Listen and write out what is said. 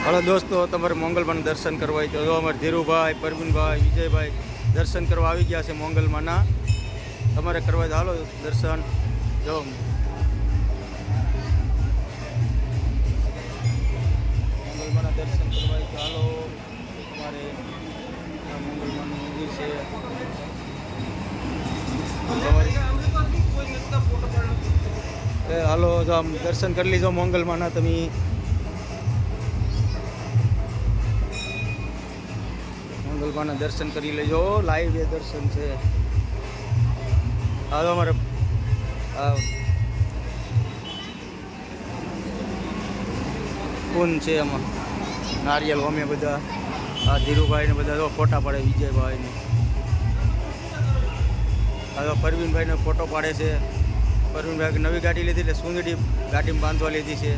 Hello દોસ્તો, તમારે મોંગલમાનું દર્શન કરવા તો જો અમારે ધીરુભાઈ પરવીનભાઈ વિજયભાઈ દર્શન કરવા આવી ગયા છે મોંગલમાના. તમારે કરવા હાલો દર્શન. જો. મોંગલમાના દર્શન કરવા ચાલો તમારે મોંગલમાનું મંદિર છે. હાલો દર્શન કરી લીધો મોંગલમાના તમે. મંગલમાના દર્શન કરી લેજો. લાઈવ એ દર્શન છે. હાલો તો અમારે કુન છે એમાં નારિયેલ અમે બધા. આ ધીરુભાઈને બધા જો ફોટા પાડે, વિજયભાઈને. હાલો આ તો પરવીનભાઈ નો ફોટો પાડે છે. પરવીનભાઈ નવી ગાડી લીધી એટલે સુંદડી ગાડીમાં બાંધવા લીધી છે.